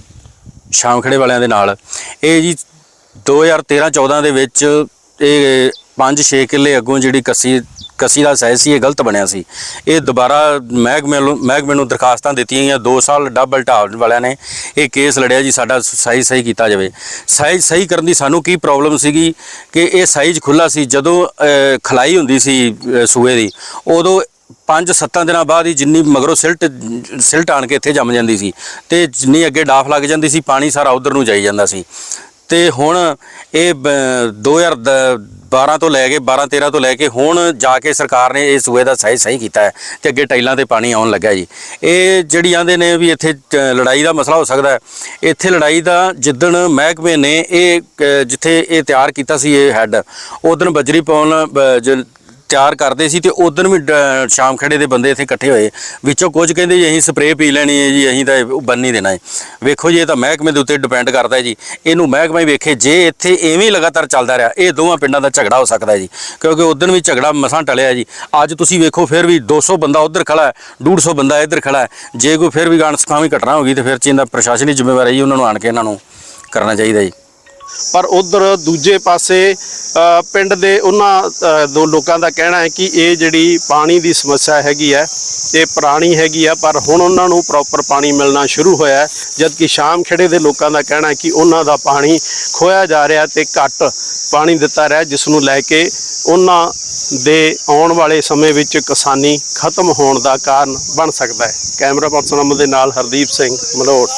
ਸ਼ਾਮ ਖੇੜੇ ਵਾਲਿਆਂ ਦੇ ਨਾਲ। ਇਹ ਜੀ 2013 14 ਦੇ ਵਿੱਚ ਇਹ 5-6 ਕਿੱਲੇ ਅੱਗੋਂ ਜਿਹੜੀ ਕੱਸੀ ਕੱਸੀ ਦਾ ਸਾਈਜ਼ ਸੀ, ਇਹ ਗਲਤ ਬਣਿਆ ਸੀ। ਇਹ ਦੁਬਾਰਾ ਮਹਿਕਮੇ ਨੂੰ ਮਹਿਕਮੇ ਨੂੰ ਦਰਖਾਸਤਾਂ ਦਿੱਤੀਆਂ ਗਈਆਂ 2 ਸਾਲ ਡਬਲ ਢਾਲ ਵਾਲਿਆਂ ਨੇ ਇਹ ਕੇਸ ਲੜਿਆ ਜੀ, ਸਾਡਾ ਸਾਈਜ਼ ਸਹੀ ਕੀਤਾ ਜਾਵੇ। ਸਾਈਜ਼ ਸਹੀ ਕਰਨ ਦੀ ਸਾਨੂੰ ਕੀ ਪ੍ਰੋਬਲਮ ਸੀਗੀ ਕਿ ਇਹ ਸਾਈਜ਼ ਖੁੱਲਾ ਸੀ, ਜਦੋਂ ਖਲਾਈ ਹੁੰਦੀ ਸੀ ਸੂਏ ਦੀ, ਉਦੋਂ ਪੰਜ ਸੱਤਾਂ ਦਿਨਾਂ ਬਾਅਦ ਹੀ ਜਿੰਨੀ ਮਗਰੋਂ ਸਿਲਟ ਸਿਲਟ ਆਣ ਕੇ ਇੱਥੇ ਜੰਮ ਜਾਂਦੀ ਸੀ ਤੇ ਜਿੰਨੀ ਅੱਗੇ ਡਾਫ ਲੱਗ ਜਾਂਦੀ ਸੀ, ਪਾਣੀ ਸਾਰਾ ਉਧਰ ਨੂੰ ਜਾਈ ਜਾਂਦਾ ਸੀ। ਤੇ ਹੁਣ ਇਹ 2000 12 ਤੋਂ ਲੈ ਕੇ 12 13 ਤੋਂ ਲੈ ਕੇ ਹੁਣ ਜਾ ਕੇ ਸਰਕਾਰ ਨੇ ਇਹ ਸੂਏ ਦਾ ਸਹੀ ਸਹੀ ਕੀਤਾ ਹੈ ਤੇ ਅੱਗੇ ਟਾਈਲਾਂ ਤੇ ਪਾਣੀ ਆਉਣ ਲੱਗਾ ਜੀ। ਇਹ ਜਿਹੜੀ ਆਂਦੇ ਨੇ ਵੀ ਇੱਥੇ ਲੜਾਈ ਦਾ ਮਸਲਾ ਹੋ ਸਕਦਾ ਹੈ। ਇੱਥੇ ਲੜਾਈ ਦਾ ਜਿੱਦਣ ਮਹਿਕਮੇ ਨੇ ਇਹ ਜਿੱਥੇ ਇਹ ਤਿਆਰ ਕੀਤਾ ਸੀ ਇਹ ਹੈੱਡ ਉਦੋਂ ਬਜਰੀ ਪਾਉਣ ਤਿਆਰ ਕਰਦੇ ਸੀ ਤੇ ਉਦੋਂ ਵੀ ਡ- ਸ਼ਾਮ ਖੜੇ ਦੇ ਬੰਦੇ ਇੱਥੇ ਇਕੱਠੇ ਹੋਏ। ਵਿੱਚੋਂ ਕੁਝ ਕਹਿੰਦੇ ਜੀ, ਅਸੀਂ ਸਪਰੇਅ ਪੀ ਲੈਣੀ ਹੈ ਜੀ, ਅਸੀਂ ਤਾਂ ਇਹ ਬੰਨ ਨਹੀਂ ਦੇਣਾ ਹੈ। ਵੇਖੋ ਜੀ, ਇਹ ਤਾਂ ਮਹਿਕਮੇ ਦੇ ਉੱਤੇ ਡਿਪੈਂਡ ਕਰਦਾ ਹੈ ਜੀ। ਇਹਨੂੰ ਮਹਿਕਮਾ ਹੀ ਵੇਖੇ, ਜੇ ਇੱਥੇ ਐਵੇਂ ਲਗਾਤਾਰ ਚੱਲਦਾ ਰਿਹਾ, ਇਹ ਦੋਵਾਂ ਪਿੰਡਾਂ ਦਾ ਝਗੜਾ ਹੋ ਸਕਦਾ ਹੈ ਜੀ। ਕਿਉਂਕਿ ਉਦੋਂ ਵੀ ਝਗੜਾ ਮਸਾਂ ਟਲਿਆ ਜੀ। ਅੱਜ ਤੁਸੀਂ ਵੇਖੋ, ਫਿਰ ਵੀ 200 ਬੰਦਾ ਉਧਰ ਖੜਾ ਹੈ 150 ਬੰਦਾ ਇੱਧਰ ਖੜਾ ਹੈ। ਜੇ ਕੋਈ ਫਿਰ ਵੀ ਅਣਸਖਾਵੀ ਘਟਨਾ ਹੋ ਗਈ, ਤੇ ਫਿਰ ਚੀਨ ਦਾ ਪ੍ਰਸ਼ਾਸਨੀ ਜ਼ਿੰਮੇਵਾਰੀ ਹੈ ਜੀ ਉਹਨਾਂ ਨੂੰ ਆਣ ਕੇ ਇਹਨਾਂ ਨੂੰ ਕਰਨਾ ਚਾਹੀਦਾ ਜੀ। ਪਰ ਉਧਰ ਦੂਜੇ ਪਾਸੇ ਪਿੰਡ ਦੇ ਉਹਨਾਂ ਦੋ ਲੋਕਾਂ ਦਾ ਕਹਿਣਾ ਹੈ ਕਿ ਇਹ ਜਿਹੜੀ ਪਾਣੀ ਦੀ ਸਮੱਸਿਆ ਹੈਗੀ ਹੈ, ਇਹ ਪੁਰਾਣੀ ਹੈਗੀ ਆ, ਪਰ ਹੁਣ ਉਹਨਾਂ ਨੂੰ ਪ੍ਰੋਪਰ ਪਾਣੀ ਮਿਲਣਾ ਸ਼ੁਰੂ ਹੋਇਆ ਹੈ। ਜਦਕਿ ਸ਼ਾਮ ਖੇੜੇ ਦੇ ਲੋਕਾਂ ਦਾ ਕਹਿਣਾ ਹੈ ਕਿ ਉਹਨਾਂ ਦਾ ਪਾਣੀ ਖੋਇਆ ਜਾ ਰਿਹਾ ਤੇ ਘੱਟ ਪਾਣੀ ਦਿੱਤਾ ਰਿਹਾ, ਜਿਸ ਨੂੰ ਲੈ ਕੇ ਉਹਨਾਂ ਦੇ ਆਉਣ ਵਾਲੇ ਸਮੇਂ ਵਿੱਚ ਕਿਸਾਨੀ ਖਤਮ ਹੋਣ ਦਾ ਕਾਰਨ ਬਣ ਸਕਦਾ ਹੈ। ਕੈਮਰਾ ਪਰਸਨ ਅਮਲ ਦੇ ਨਾਲ ਹਰਦੀਪ ਸਿੰਘ, ਮਲੋਟ।